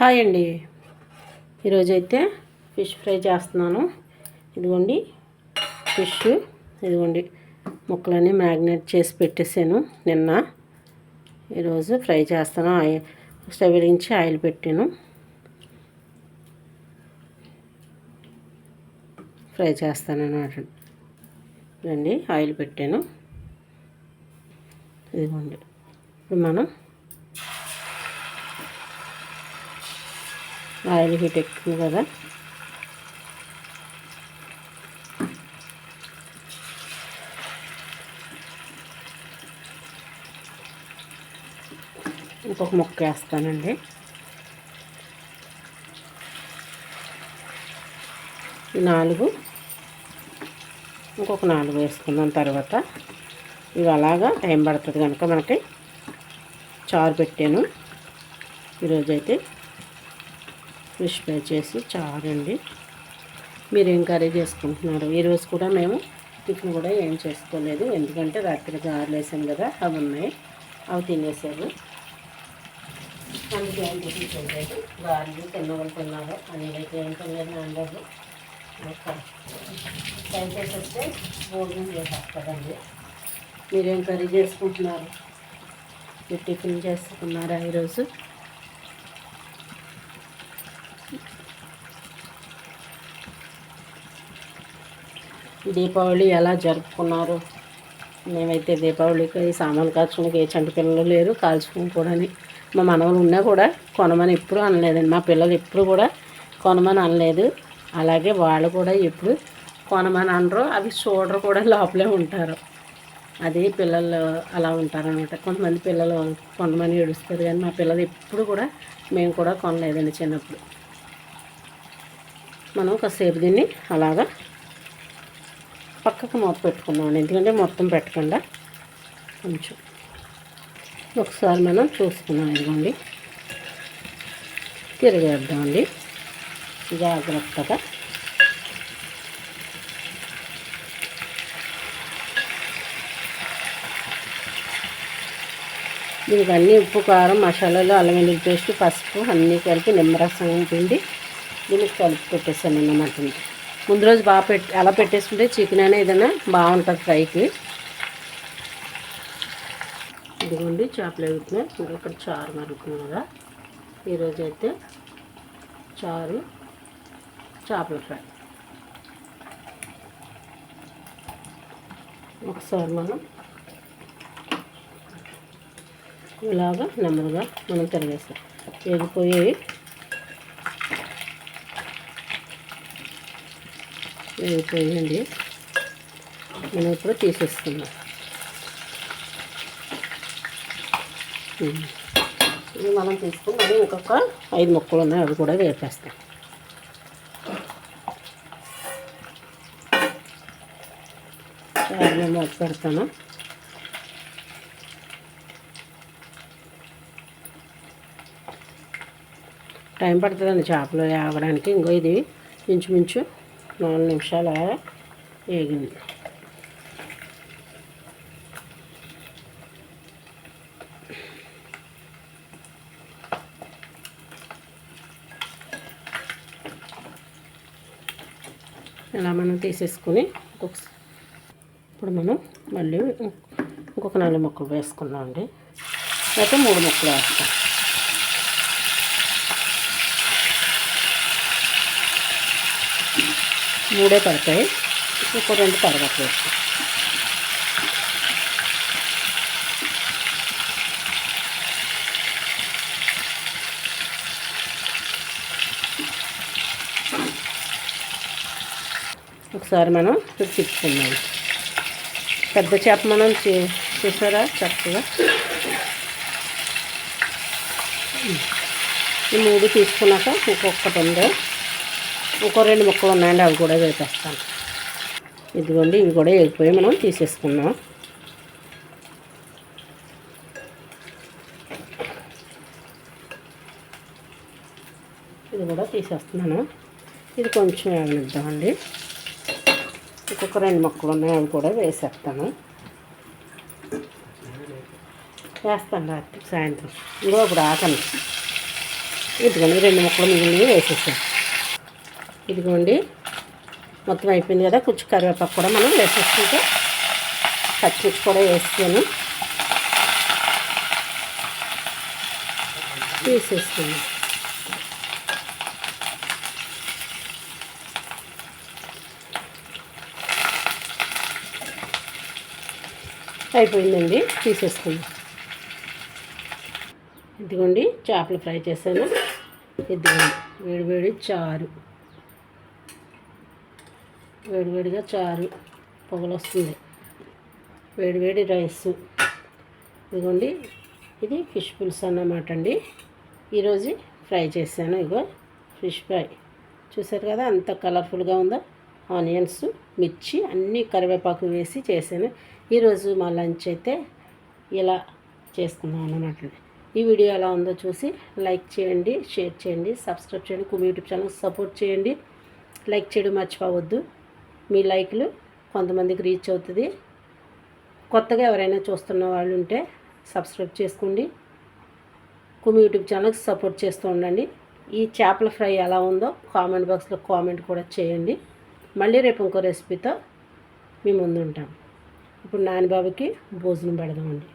Hi అండి. ఈరోజైతే fish fry చేస్తున్నాను. ఇదిగోండి ఫిష్ ఇదిగోండి ముక్కలన్నీ మ్యాగ్నేట్ చేసి పెట్టేసాను నిన్న. ఈరోజు ఫ్రై చేస్తాను. ఆయిల్ స్టవ్ వెలిగించి ఆయిల్ పెట్టాను. ఫ్రై చేస్తాను అన్నమాట. రండి ఆయిల్ పెట్టాను. ఇదిగోండి ఇప్పుడు మనం ఆయిల్ హీట్ ఎక్కువ కదా. ఇంకొక ముక్క వేస్తానండి. నాలుగు ఇంకొక నాలుగు వేసుకున్నాం తర్వాత. ఇవి అలాగా టైం పడుతుంది కనుక మనకి చారు పెట్టాను. ఈరోజైతే ఫిష్ ఫ్రై చేసి చారండి. మీరు ఏం కర్రీ చేసుకుంటున్నారు? ఈరోజు కూడా మేము టిఫిన్ కూడా ఏం చేసుకోలేదు. ఎందుకంటే రాత్రి గారెలు వేసాం కదా అవి ఉన్నాయి. అవి తినేసారు. అందుకే ఏం టిఫిన్ చేయలేదు. గారెలు తిన్నవాళ్ళు తిన్నారు. ఏం తినలేదు నాన్నగారు టైం చేసేస్తే భోజనం చేసేస్తారండి. మీరేం కర్రీ చేసుకుంటున్నారు? మీరు టిఫిన్ చేసుకున్నారా ఈరోజు దీపావళి ఎలా జరుపుకున్నారు? మేమైతే దీపావళికి సామాన్లు కాల్చుకోవడానికి ఏ చంటి పిల్లలు లేరు కాల్చుకుని కూడా మా మనవలు ఉన్నా కూడా కొనమని ఎప్పుడూ అనలేదండి. మా పిల్లలు ఎప్పుడు కూడా కొనమని అనలేదు. అలాగే వాళ్ళు కూడా ఎప్పుడు కొనమని అనరు అవి చూడరు కూడా లోపలే ఉంటారు. అది పిల్లలు అలా ఉంటారనమాట కొంతమంది పిల్లలు కొనమని ఏడుస్తారు కానీ మా పిల్లలు ఎప్పుడు కూడా మేము కూడా కొనలేదండి చిన్నప్పుడు. మనం కాసేపు దీన్ని అలాగా పక్కకు మూత పెట్టుకుందాం ఎందుకంటే మొత్తం పెట్టకుండా కొంచెం ఒకసారి మనం చూసుకున్నాం ఇదిగోండి. తిరిగేద్దామండి జాగ్రత్తగా. దీనికి అన్ని ఉప్పు కారం మసాలాలు అల్లం వెల్లుల్లి పేస్ట్ పసుపు అన్నీ కలిపి నిమ్మరసం పిండి. దీనికి కలిపి పెట్టేసాను అన్నమాట ముందు రోజు బాగా పెట్టి అలా పెట్టేసుకుంటే చికెన్ అనేది ఏదైనా బాగుంటుంది ఫ్రైకి. ఇదిగోండి చేపలు ఎగుతున్నాయి ఇంకా ఇక్కడ చారు మరుగుతుంది కదా. ఈరోజు అయితే చారు చేపల ఫ్రై. ఒకసారి మనం ఇలాగా నెమ్మదిగా మనం తిరిగేస్తాం. ఎగిపోయేవి వేగిపోయిందండి మనం ఇప్పుడు తీసేస్తున్నాం ఇది మనం తీసుకుని మళ్ళీ ఇంకొక ఐదు ముక్కలు ఉన్నాయి అవి కూడా వేపేస్తాం. చాలా మూత పెడతాను. టైం పడుతుందండి చేపలు ఆగడానికి ఇంకో ఇది ఇంచుమించు నాలుగు నిమిషాలు? వేగింది ఇలా మనం తీసేసుకుని ఇంకొక ఇప్పుడు మనం మళ్ళీ ఇంకొక నాలుగు ముక్కలు వేసుకున్నాం అండి. అయితే మూడు ముక్కలు వేస్తాం. మూడే పడతాయి. ఇంకో రెండు తర్వాత ఒకసారి మనం తిప్పుకుందాం. పెద్ద చేప మనం చేసారా చక్కగా. ఈ మూడు తీసుకున్నాక ఇంకొకటి ఉందో. ఇంకో రెండు ముక్కలు ఉన్నాయండి అవి కూడా వేపేస్తాను. ఇదిగోండి ఇవి కూడా వేగిపోయి మనం తీసేసుకున్నాం ఇది కూడా తీసేస్తున్నాను. ఇది కొంచెం వేగనిద్దామండి ఇంకొక రెండు మొక్కలు ఉన్నాయి అవి కూడా వేసేస్తాను. వేస్తాను రాత్రి సాయంత్రం. ఇంకో ఇప్పుడు ఆకండి ఇదిగోండి రెండు ముక్కలు మిగిలినవి వేసేస్తాను ఇదిగోండి. మొత్తం అయిపోయింది కదా కొంచెం కరివేపాకు కూడా మనం వేసేసుకుంటే పచ్చిమిర్చి కూడా వేస్తాను. తీసేసుకుంది. అయిపోయిందండి తీసేసుకుందాం. ఇదిగోండి చేపలు ఫ్రై చేశాను. ఇదిగోండి వేడివేడి చారు. వేడివేడిగా చారు పొగలు వస్తుంది వేడివేడి రైస్. ఇదిగోండి ఇది ఫిష్ పులుసు అన్నమాట అండి. ఈరోజు ఫ్రై చేశాను ఇగో ఫిష్ ఫ్రై. చూసారు కదా అంత కలర్ఫుల్గా ఉందో. ఆనియన్స్ మిర్చి అన్నీ కరివేపాకు వేసి చేశాను. ఈరోజు మా లంచ్ అయితే ఇలా చేసుకున్నాం అన్నమాట ఈ వీడియో ఎలా ఉందో చూసి లైక్ చేయండి షేర్ చేయండి సబ్స్క్రైబ్ చేయండి కుమి యూట్యూబ్ ఛానల్ సపోర్ట్ చేయండి. లైక్ చేయడం మర్చిపోవద్దు. మీ లైక్లు కొంతమందికి రీచ్ అవుతుంది. కొత్తగా ఎవరైనా చూస్తున్న వాళ్ళు ఉంటే సబ్స్క్రైబ్ చేసుకోండి. కుమి యూట్యూబ్ ఛానల్కి సపోర్ట్ చేస్తూ ఉండండి. ఈ చేపల ఫ్రై ఎలా ఉందో కామెంట్ బాక్స్లో కామెంట్ కూడా చేయండి. మళ్ళీ రేపు ఇంకో రెసిపీతో మీ ముందు ఉంటాం. ఇప్పుడు నానిబాబుకి భోజనం పెడదామండి.